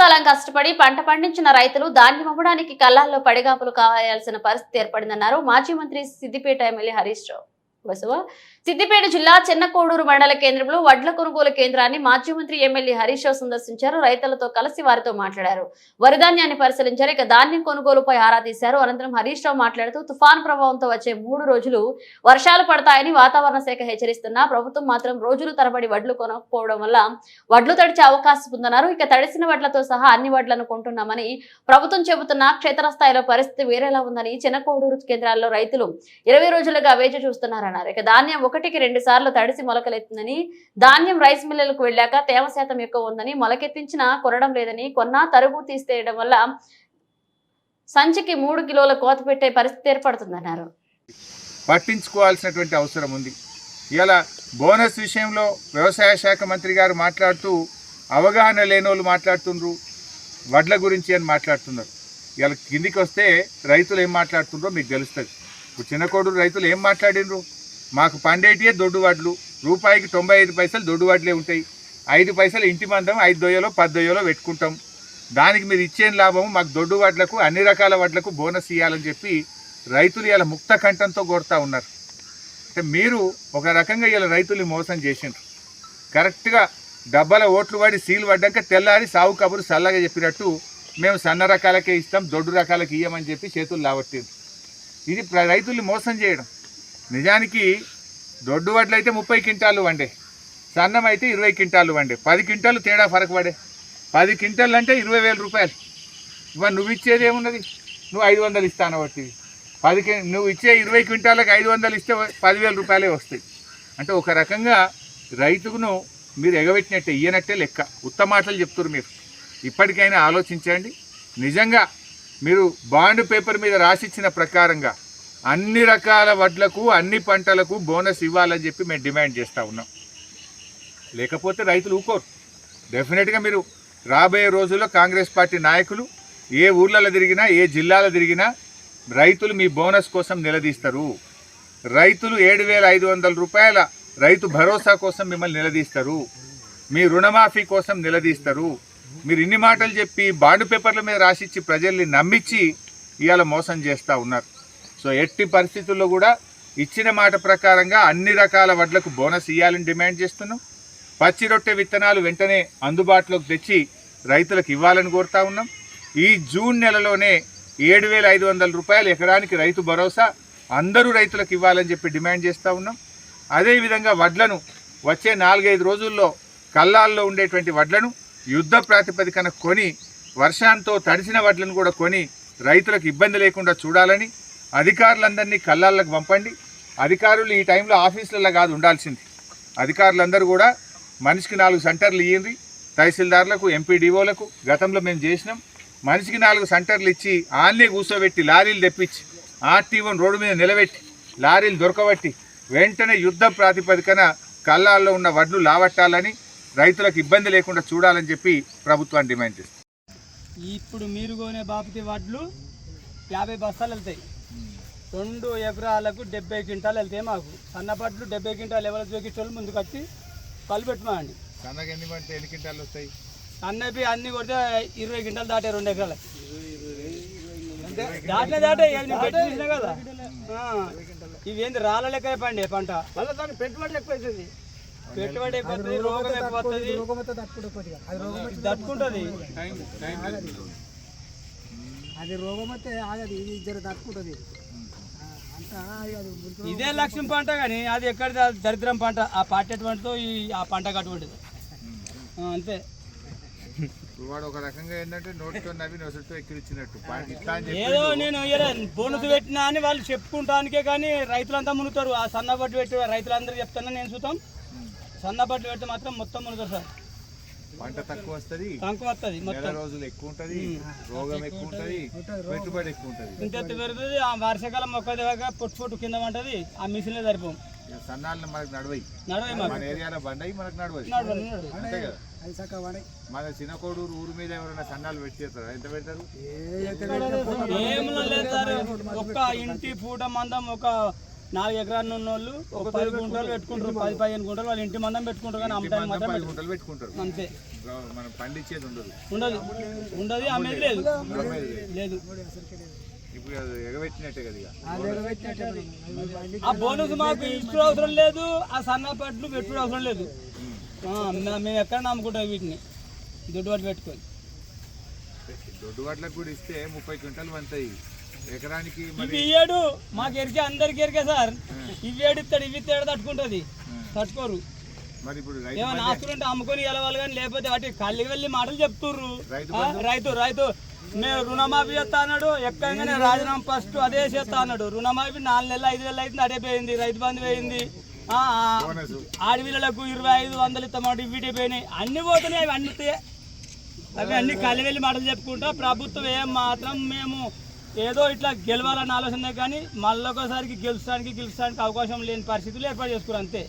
కాలం కష్టపడి పంట పండించిన రైతులు ధాన్యం అమ్మడానికి కళ్ళాల్లో పడిగాపులు కావాల్సిన పరిస్థితి ఏర్పడిందన్నారు మాజీ మంత్రి సిద్దిపేట ఎమ్మెల్యే హరీష్ రావు. బసవ. సిద్దిపేట జిల్లా చిన్నకోడూరు మండల కేంద్రంలో వడ్ల కొనుగోలు కేంద్రాన్ని మాజీ మంత్రి ఎమ్మెల్యే హరీష్ రావు సందర్శించారు. రైతులతో కలిసి వారితో మాట్లాడారు. వరి ధాన్యాన్ని పరిశీలించారు. ఇక ధాన్యం కొనుగోలుపై ఆరా తీశారు. అనంతరం హరీష్ రావు మాట్లాడుతూ తుఫాన్ ప్రభావంతో వచ్చే మూడు రోజులు వర్షాలు పడతాయని వాతావరణ శాఖ హెచ్చరిస్తున్నా. ప్రభుత్వం మాత్రం రోజులు తరబడి వడ్లు కొనకపోవడం వల్ల వడ్లు తడిచే అవకాశం ఉందన్నారు. ఇక తడిసిన వడ్లతో సహా అన్ని వడ్లను కొంటున్నామని ప్రభుత్వం చెబుతున్న. క్షేత్రస్థాయిలో పరిస్థితి వేరేలా ఉందని చిన్నకోడూరు కేంద్రాల్లో రైతులు ఇరవై రోజులుగా వేచి చూస్తున్నారన్నారు. ఇక ధాన్యం ఒకటికి రెండు సార్లు తడిసి మొలకలెత్తుందని ధాన్యం రైస్ మిల్లులకు వెళ్ళాక తేమ శాతం ఎక్కువ ఉందని మొలకెత్తించినా కొనడం లేదని కొన్నా తరుగు తీసేయడం వల్ల సంచికి మూడు కిలోల కోత పెట్టే పరిస్థితి ఏర్పడుతుందన్నారు. పట్టించుకోవాల్సినటువంటి అవసరం ఉంది. ఇలా బోనస్ విషయంలో వ్యవసాయ శాఖ మంత్రి గారు మాట్లాడుతూ అవగాహన లేని వాళ్ళు మాట్లాడుతుండ్రు వడ్ల గురించి అని మాట్లాడుతున్నారు. ఇలా కిందికి వస్తే రైతులు ఏం మాట్లాడుతుండ్రో మీకు తెలుస్తుంది. ఇప్పుడు చిన్నకోడూరు రైతులు ఏం మాట్లాడినరు మాకు పండేటియే దొడ్డు వడ్లు. రూపాయికి తొంభై ఐదు పైసలు దొడ్డు వడ్లే ఉంటాయి. ఐదు పైసలు ఇంటి మందం ఐదు దొయ్యలో పది దొయ్యలో పెట్టుకుంటాం. దానికి మీరు ఇచ్చే లాభం మాకు దొడ్డు వడ్లకు అన్ని రకాల వడ్లకు బోనస్ ఇవ్వాలని చెప్పి రైతులు ఇలా ముక్త కంఠంతో కొడతా ఉన్నారు. అంటే మీరు ఒక రకంగా ఇలా రైతుల్ని మోసం చేసిండ్రు. కరెక్ట్గా డబ్బాల ఓట్లు పడి సీలు పడ్డాక తెల్లారి సాగు కబురు చల్లగా చెప్పినట్టు మేము సన్న రకాలకే ఇస్తాం దొడ్డు రకాలకి ఇయ్యమని చెప్పి చేతులు లావట్టింది ఇది రైతుల్ని మోసం చేయడం. నిజానికి దొడ్డు వడ్లు అయితే ముప్పై క్వింటాలు వండే సన్నం అయితే ఇరవై క్వింటాలు వండే. పది క్వింటాలు తేడా ఫరక పడే పది క్వింటాలు అంటే ఇరవై వేల రూపాయలు. ఇవాళ నువ్వు ఇచ్చేది ఏమున్నది? నువ్వు ఐదు వందలు ఇస్తాను బట్టి పది నువ్వు ఇచ్చే ఇరవై క్వింటాలకు ఐదు వందలు ఇస్తే పదివేల రూపాయలే వస్తాయి. అంటే ఒక రకంగా రైతుకును మీరు ఎగబెట్టినట్టే ఇయ్యనట్టే లెక్క. ఉత్తమ మాటలు చెప్తున్నారు మీరు. ఇప్పటికైనా ఆలోచించండి. నిజంగా మీరు బాండ్ పేపర్ మీద రాసిచ్చిన ప్రకారంగా అన్ని రకాల వడ్లకు అన్ని పంటలకు బోనస్ ఇవ్వాలని చెప్పి మేము డిమాండ్ చేస్తూ ఉన్నాం. లేకపోతే రైతులు ఊకోరు. డెఫినెట్గా మీరు రాబోయే రోజుల్లో కాంగ్రెస్ పార్టీ నాయకులు ఏ ఊర్లలో తిరిగినా ఏ జిల్లాలో తిరిగినా రైతులు మీ బోనస్ కోసం నిలదీస్తారు. రైతులు ఏడు వేల ఐదు వందల రూపాయల రైతు భరోసా కోసం మిమ్మల్ని నిలదీస్తారు. మీ రుణమాఫీ కోసం నిలదీస్తారు. మీరు ఇన్ని మాటలు చెప్పి బాండ్ పేపర్ల మీద రాసిచ్చి ప్రజల్ని నమ్మించి ఇవాళ మోసం చేస్తూ ఉన్నారు. సో ఎట్టి పరిస్థితుల్లో కూడా ఇచ్చిన మాట ప్రకారంగా అన్ని రకాల వడ్లకు బోనస్ ఇవ్వాలని డిమాండ్ చేస్తున్నాం. పచ్చి రొట్టె విత్తనాలు వెంటనే అందుబాటులోకి తెచ్చి రైతులకు ఇవ్వాలని కోరుతా ఉన్నాం. ఈ జూన్ నెలలోనే ఏడు వేల ఐదు వందల రూపాయలు ఎకరానికి రైతు భరోసా అందరూ రైతులకు ఇవ్వాలని చెప్పి డిమాండ్ చేస్తూ ఉన్నాం. అదేవిధంగా వడ్లను వచ్చే నాలుగైదు రోజుల్లో కల్లాల్లో ఉండేటువంటి వడ్లను యుద్ధ ప్రాతిపదికన కొని వర్షాంతో తడిసిన వడ్లను కూడా కొని రైతులకు ఇబ్బంది లేకుండా చూడాలని అధికారులందరినీ కల్లాలకు పంపండి. అధికారులు ఈ టైంలో ఆఫీసులలో కాదు ఉండాల్సింది. అధికారులందరూ కూడా మనిషికి నాలుగు సెంటర్లు ఇయ్యింది తహసీల్దార్లకు ఎంపీడీఓలకు గతంలో మేము చేసినాం. మనిషికి నాలుగు సెంటర్లు ఇచ్చి ఆన్లే కూర్చోబెట్టి లారీలు తెప్పించి ఆర్టీఓని రోడ్డు మీద నిలబెట్టి లారీలు దొరకబట్టి వెంటనే యుద్ధ ప్రాతిపదికన కళ్ళాల్లో ఉన్న వడ్లు లావట్టాలని రైతులకు ఇబ్బంది లేకుండా చూడాలని చెప్పి ప్రభుత్వాన్ని డిమాండ్ చేస్తుంది ఇప్పుడు మీరు కొనే బాపతి వడ్లు యాభై బస్తాలు వెళ్తాయి. రెండు ఎకరాలకు డెబ్బై క్వింటాలు వెళ్తాయి మాకు. సన్నపట్లు డెబ్బై క్వింటాలు ఎవరు చూపించే ముందుకు వచ్చి కళ్ళు పెట్టమండి సన్నగా ఎన్ని పంటే ఎన్ని క్వింటాలు వస్తాయి? సన్నవి అన్ని కొడితే ఇరవై క్వింటాలు దాటే రెండు ఎకరాలు దాటే దాటే కదా. ఇవేంది రాళ్ళ లెక్క పండి పంట? పెట్టుబడి ఎక్కువ అవుతుంది పెట్టుబడి ఎక్కువ రోగం ఎక్కువ వస్తుంది తట్టుకుంటుంది అది రోగం వస్తే ఆగది ఇది జర తట్టుకుంటుంది. ఇదే లక్ష్యం పంట కానీ అది ఎక్కడ దరిద్రం పంట ఆ పాట ఎటువంటిదో ఈ ఆ పంట అటువంటిది. అంతే. వాడు ఒక రకంగా ఏంటంటే నోటితో నవ్వి నొసటితో ఎక్కిరిచ్చినట్టు. ఏదో నేను బోనస్ పెట్టినా అని వాళ్ళు చెప్పుకుంటానికే కానీ రైతులంతా మునుగుతారు. ఆ సన్నబట్టు పెట్టి రైతులందరూ చెప్తున్నా నేను చూద్దాం. సన్నబట్టు పెడితే మాత్రం మొత్తం మునుగుతారు సార్. పంట తక్కువ వస్తుంది కంకు వస్తుంది నెల మొత్తం. రోజులు ఎక్కువ ఉంటది రోగం ఎక్కువ ఉంటది పెట్టుబడి ఎక్కువ ఉంటది. ఇంత ఎత్తు పెరుగుతుంది ఆ వర్షాకాలం మొక్క దాకా పొట్టు పొట్టు కింద పడ్డది ఆ మిషన్లే సరిపోం సన్నాలను మనకు నడవయి మన ఏరియాలో బండయి మనకు నడవది. అంతే కదా? మన చిన్నకోడూరు ఊరు మీద ఎవరైనా సన్నాలు పెట్టేస్తారా ఎంత పెడతారు? ఏం లేదు సార్ ఒక్క ఇంటి పూట మందం ఒక నాలుగు ఎకరాలు ఉన్న వాళ్ళు ఒక పది గుంటలు పెట్టుకుంటారు పది పదిహేను గుంటలు వాళ్ళు ఇంటి మందం పెట్టుకుంటారు కానీ అమ్మటానికి మాత్రం పది గుంటలు పెట్టుకుంటారు. పెట్టు- అంతే. మనం పండించేది ఉండదు. ఉండదు. ఉండదు అమ్మేది లేదు. లేదు. ఇప్పుడు అది ఎగబెట్టినట్టే కదా ఆ బోనస్ మాకు ఇచ్చుడు అవసరం లేదు ఆ సన్నపట్లు పెట్టుడు అవసరం లేదు. మేము ఎక్కడ నమ్ముకుంటాం వీటిని? దుడ్డు పట్టు పెట్టుకొని. దొడ్డు వాట్లకు కూడా ఇస్తే ముప్పై క్వింటాలు పంతాయి ఎకరానికి మరి ఇవి ఇయ్యాడు మాకు ఎరికే అందరికి ఎరికే సార్. ఇవి ఏడిస్తాడు ఇవి తేడా తట్టుకుంటుంది. తట్టుకోరు. మరి ఇప్పుడు ఏమైనా ఆస్తులు ఉంటే అమ్ముకొని వెళ్ళవాలి కానీ లేకపోతే వాటి కళ్ళకి వెళ్ళి మాటలు చెప్తుర్రు. రైతు రైతు మేము రుణమాఫీ చేస్తా అన్నాడు ఎక్కగానే రాజీనామా ఫస్ట్ అదే చేస్తా అన్నాడు. రుణమాఫీ నాలుగు నెలలు ఐదు నెలలు అవుతుంది అదే పోయింది రైతు బంధు పోయింది. ఆడపిల్లలకు ఇరవై ఐదు వందలు ఇస్తామంటే ఇవి పోయినాయి. అన్ని పోతున్నాయి అవి అన్ని అవి అన్ని కళ్ళి వెళ్ళి మాటలు చెప్పుకుంటా. ప్రభుత్వం ఏం మాత్రం మేము ఏదో ఇట్లా గెలవాలన్న ఆలోచన కానీ మళ్ళీ ఒకసారికి గెలుస్తానికి గెలుస్తానికి అవకాశం లేని పరిస్థితులు ఏర్పాటు చేసుకున్నారు అంతే.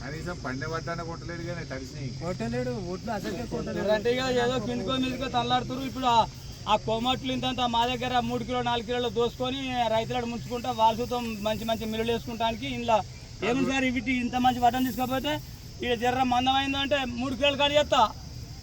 కనీసం పండే పట్టాన కొట్టలేడు కానీ తడిసినాయి. కొట్టలేడు ఒట్లు అసలుకే కొట్టలేడు. అంటే ఇక ఏదో కిందికో మీదకో తల్లాడుతున్నారు ఇప్పుడు ఆ- కొమ్మట్లు ఇంత మా దగ్గర మూడు కిలో నాలుగు కిలోలు దోసుకొని రైతులను ముంచుకుంటా వాళ్ళతో మంచి మంచి మిల్లులు వేసుకుంటానికి ఇంట్లో ఏమి సార్ వీటి ఇంత మంచి వడ్డం తీసుకోకపోతే ఇక్కడ జర్ర మందం అయిందంటే మూడు కిలోలు కట్ చేస్తా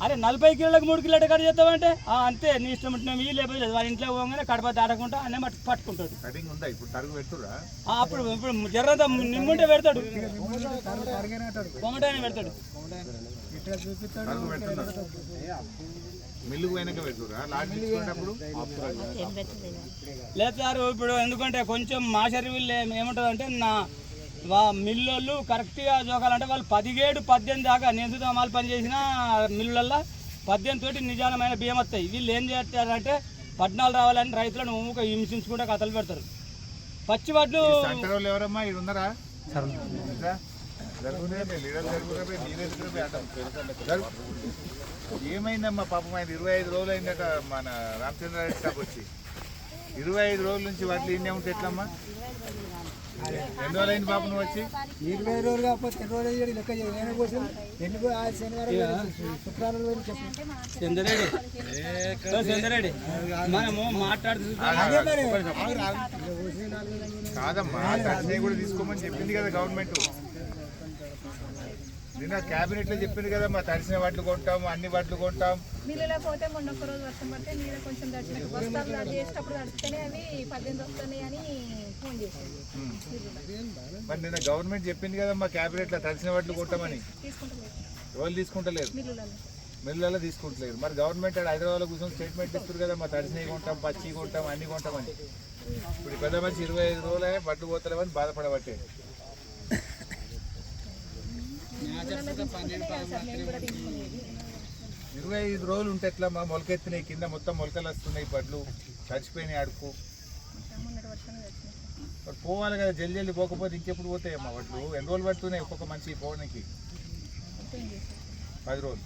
అరే నలభై కిలోలకు మూడు కిలోలు కట్ చేస్తామంటే "ఆ, అంతే నీ ఇష్టం ఉంటున్నాం ఈ లేకపోతే లేదు వాళ్ళ ఇంట్లో పోగానే కడప దాటకుండా అన్నీ పట్టు పట్టుకుంటాడు. కటింగ్ ఉందా? ఇప్పుడు తరుగు పెట్టురా. ఆ, అప్పుడు ఇప్పుడు జర్రంతా నిమ్ముంటే పెడతాడు. పరిగెనటాడు కొమ్మటాన్ని పెడతాడు లేదు సార్ ఇప్పుడు ఎందుకంటే కొంచెం మాషరి వీళ్ళు ఏముంటుంది అంటే నా మిల్లోళ్ళు కరెక్ట్గా జోకాలంటే వాళ్ళు పదిహేడు పద్దెనిమిది దాకా నేను అమలు పని చేసిన మిల్లులల్లో పద్దెనిమిది తోటి నిజానమైన బియ్యం వస్తాయి. వీళ్ళు ఏం చేస్తారంటే పద్నాలుగు రావాలని రైతులను ఊక హింసించుకుంటే కథలు పెడతారు. పచ్చి వడ్లు ఎవరమ్మా? ఉన్నారా. ఏమైందమ్మా పాపం ఆయన? ఇరవై ఐదు రోజులు అయిందట మన రామచంద్రారెడ్డి స్టాప్ వచ్చి. ఇరవై ఐదు రోజుల నుంచి వాటిలో ఇన్నే ఉంటే ఎట్లమ్మా? ఎన్ని రోజులు అయింది బాబు నువ్వు వచ్చి? ఇరవై రోజులు కాకపోతే ఎన్ని రోజులు అయ్యాడు? లెక్క చేయాలి నేను కోసం ఎన్ని రో- ఆ శనివారం శుక్రవారం రోజు చెప్పు. చంద్రెడ్డి ఓ చంద్రెడ్డి మనము మాట్లాడుతూ కాదమ్మా కూడా తీసుకోమని చెప్పింది కదా గవర్నమెంట్. నిన్న క్యాబినెట్లో చెప్పింది కదా మా తడిసిన వాటిలు కొంటాం అన్ని వాటిలు కొంటాం. పోతే మొన్న రోజు వర్షం పడితే నీడ కొంచెం చేసేటప్పుడు అవి పద్దెనిమిది వస్తున్నాయి అని ఫోన్ చేశారు. మరి నిన్న గవర్నమెంట్ చెప్పింది కదా మా క్యాబినెట్లో తడిసిన వాటిలు కొంటామని. తీసుకుంటలేదు. ఎవరు తీసుకుంటలేరు మిల్లులలో. తీసుకుంటలేరు మరి గవర్నమెంట్ హైదరాబాద్లో కూర్చొని స్టేట్మెంట్ ఇస్తారు కదా మా తడిసినవి కొంటాం పచ్చి కొంటాం అన్ని కొంటామని. ఇప్పుడు పెద్ద మనిషి ఇరవై ఐదు రోజులే బట్టలు పోతలేమని బాధపడబట్టే. ఇరవై ఐదు రోజులు ఉంటే ఎట్లా మా మొలకెత్తినాయి? కింద మొత్తం మొలకలు వస్తున్నాయి బడ్లు. చచ్చిపోయినాయి అడుపు పోవాలి కదా జల్ది జల్ది పోకపోతే ఇంకెప్పుడు పోతాయమ్మా వడ్లు? ఎన్ని రోజులు పడుతున్నాయి ఒక్కొక్క మనిషి పోవడానికి? పది రోజులు.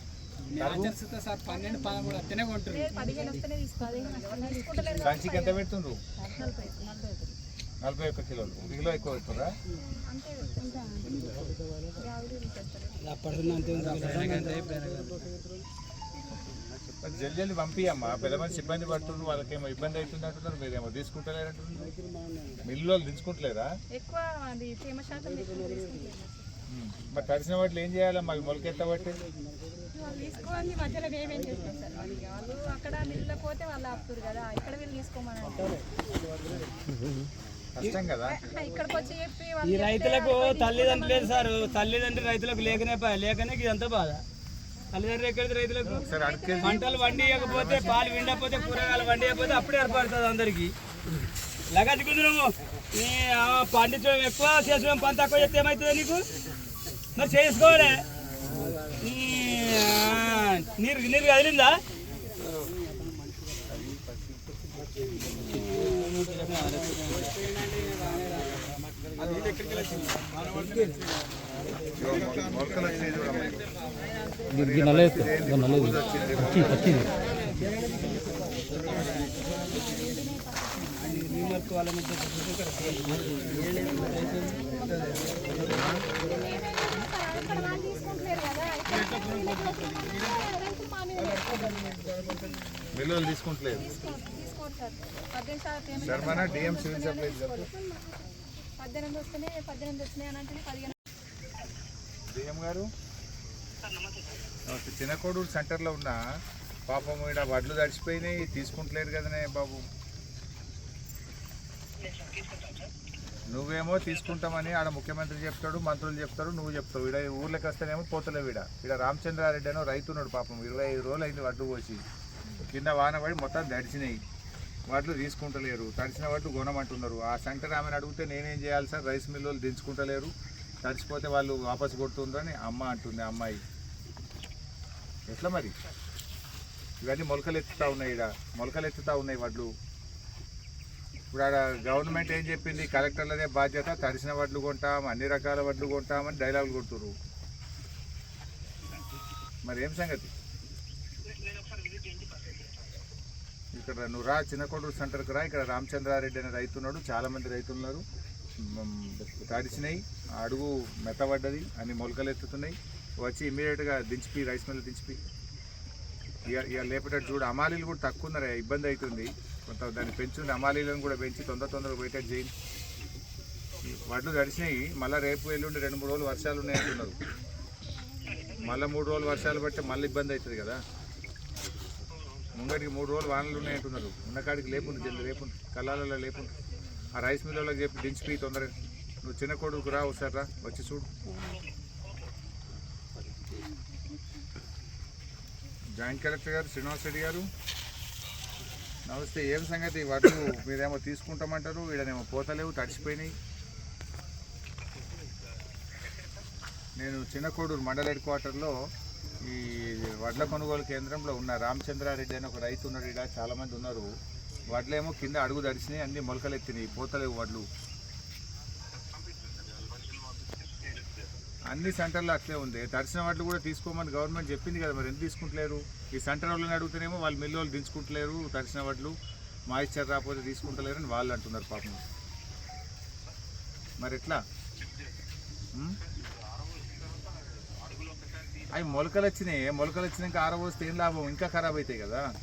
సంచికి ఎంత పెడుతుండ్రు? నలభై ఒక్క కిలోలు. ఒక కిలో ఎక్కువ పెడుతురా? యాభై మరి జల్ది పంపియమ్మా పెద్ద మనిషి ఇబ్బంది పడుతుండ్రు వాళ్ళకేమో ఇబ్బంది అవుతుంది అంటున్నారు మీరేమో తీసుకుంటలేరంటున్నారు మిల్లులో తీసుకుంటలేరా ఎక్కువ అది తేమ శాతం ఎక్కువ తీసుకుంటలేదు ఉమ్. మరి తడిసిన వాటిలో ఏం చేయాలమ్మా? అవి మొలకెత్తబట్టి? వాళ్ళు తీసుకోవాలి మధ్యలో మేమేం చేస్తాం సార్ వాళ్ళు వాళ్ళు అక్కడ మిల్లులో పోతే వాళ్ళు ఆపుతారు కదా ఇక్కడ వీళ్ళు తీసుకోమని కష్టం కదా. ఇక్కడికి వచ్చి చెప్పి ఈ రైతులకు తల్లిదండ్రులు లేదు సార్. తల్లిదండ్రులు రైతులకు లేకనే ప- లేకనే ఇదంతా బాధ. తల్లిదండ్రులు ఎక్కడిది రైతులకు? పంటలు వండియకపోతే పాలు విండకపోతే కూరగాయలు వండియకపోతే అప్పుడే ఏర్పడుతుంది అందరికి. నువ్వు. నీ ఆ పండించడం ఎక్కువ చేసడం పని తక్కువ చేస్తే ఏమవుతుంది నీకు? మరి చేసుకోవాలి. నీరు నీరు కదిలిందా? మొలకలు వచ్చినాయి చూడమ్మా ఇక్కడ వాళ్ళు తీసుకుంటలేరు కదా ఇక్కడ రైతు మా మీద పెట్టుకోవాలి. మిల్లులు తీసుకుంటలేదు తీసుకో- తీసుకోండి సార్ పద్దెనిమిది శాతం పేమెంట్ శర్మన డిఎం సివిల్ సప్లైస్ పద్దెనిమిది వస్తున్నాయి పద్దెనిమిది వస్తున్నాయి అని అంటే పదిహేను. బియ్యం గారు? నమస్తే. చిన్నకోడూరు సెంటర్లో ఉన్న పాపం ఇక్కడ వడ్లు తడిచిపోయినాయి తీసుకుంటలేరు కదనే బాబు. నువ్వేమో తీసుకుంటామని ఆడ ముఖ్యమంత్రి చెప్తాడు మంత్రులు చెప్తాడు నువ్వు చెప్తావు. ఈడ ఊర్లోకి వస్తేనేమో పోతలేవు ఈడ. ఈడ రామచంద్రారెడ్డి అనో రైతున్నాడు పాపం. ఇరవై ఐదు రోజులు అయింది వడ్లు పోసి. కింద వాన పడి మొత్తం దడిచినాయి వడ్లు తీసుకుంటలేరు. తడిచిన వడ్లు కొనమంటున్నారు. ఆ సెంటర్ ఆమెను అడిగితే నేనేం చేయాలి సార్? రైస్ మిల్లు దించుకుంటలేరు. తడిచిపోతే వాళ్ళు వాపసు కొడుతుందని అమ్మ అంటుంది ఆ అమ్మాయి. ఎట్లా మరి? ఇవన్నీ మొలకలు ఎత్తుతూ ఉన్నాయి ఈడ. మొలకలు ఎత్తుతూ ఉన్నాయి వడ్లు. ఇప్పుడు ఆడ గవర్నమెంట్ ఏం చెప్పింది? కలెక్టర్లదే బాధ్యత. తడిసిన వడ్లు కొంటాం అన్ని రకాల వడ్లు కొంటామని డైలాగులు కొడుతున్నారు మరి ఏం సంగతి? ఇక్కడ నువ్వు రా చిన్నకొండూరు సెంటర్కి రా. ఇక్కడ రామచంద్రారెడ్డి అనే రైతు ఉన్నాడు. చాలామంది రైతులు ఉన్నారు. తడిచినాయి అడుగు మెత్తబడ్డది అన్ని మొలకలు ఎత్తుతున్నాయి వచ్చి ఇమీడియట్గా దించిపి రైస్ మిల్ దించిపి. ఇక ఇక లేపేటట్టు చూడు. అమాలీలు కూడా తక్కువ ఉన్నారు ఇబ్బంది అవుతుంది కొంత దాన్ని పెంచుంది. అమాలీలను కూడా పెంచి తొందర తొందరగా పోయేటట్టు చేయండి. వడ్లు తడిచినాయి మళ్ళీ రేపు ఎల్లుండి రెండు మూడు రోజులు వర్షాలు ఉన్నాయి అంటున్నారు మళ్ళీ మూడు రోజులు వర్షాలు పడితే మళ్ళీ ఇబ్బంది అవుతుంది కదా. ముంగటికి మూడు రోజులు వానలు ఉన్నాయి అంటున్నారు. ఉన్న లేపుండు జల్ది రేపుండు కళ్ళాలలో లేపుండు. ఆ రైస్ మిల్లలో చెప్పి దించిపోయి తొందరగా. నువ్వు చిన్న కొడుకు రా ఒకసారి రా వచ్చి చూడు. జాయింట్ కలెక్టర్ గారు శ్రీనివాస్ రెడ్డి గారు నమస్తే. ఏం సంగతి? వడ్లు మీరేమో తీసుకుంటామంటారు వీడనేమో పోతలేవు తడిచిపోయినాయి నేను చిన్న కోడూరు మండల హెడ్ క్వార్టర్లో ఈ వడ్ల కొనుగోలు కేంద్రంలో ఉన్న రామచంద్రారెడ్డి అని ఒక రైతు ఉన్నాడు ఇక్కడ చాలామంది ఉన్నారు. వడ్లేమో కింద అడుగు దడిచినాయి అన్ని మొలకలు ఎత్తినాయి పోతలేవు వడ్లు. అన్ని సెంటర్లో అట్లే ఉంది. తడిసిన వాటిని కూడా తీసుకోమని గవర్నమెంట్ చెప్పింది కదా మరి ఎందుకు తీసుకుంటలేరు? ఈ సెంటర్ వాళ్ళని అడుగుతేనేమో వాళ్ళు మిల్లు వాళ్ళు దించుకుంటలేరు తడిసిన వాటిలు మాయిశ్చర్ రాకపోతే తీసుకుంటలేరు అని వాళ్ళు అంటున్నారు పాపం. మరి ఎట్లా? అవి మొలకలు వచ్చినాయి. మొలకలు వచ్చినాక ఆరబోస్తే ఏం లాభం? ఇంకా ఖరాబ్ అవుతాయి కదా.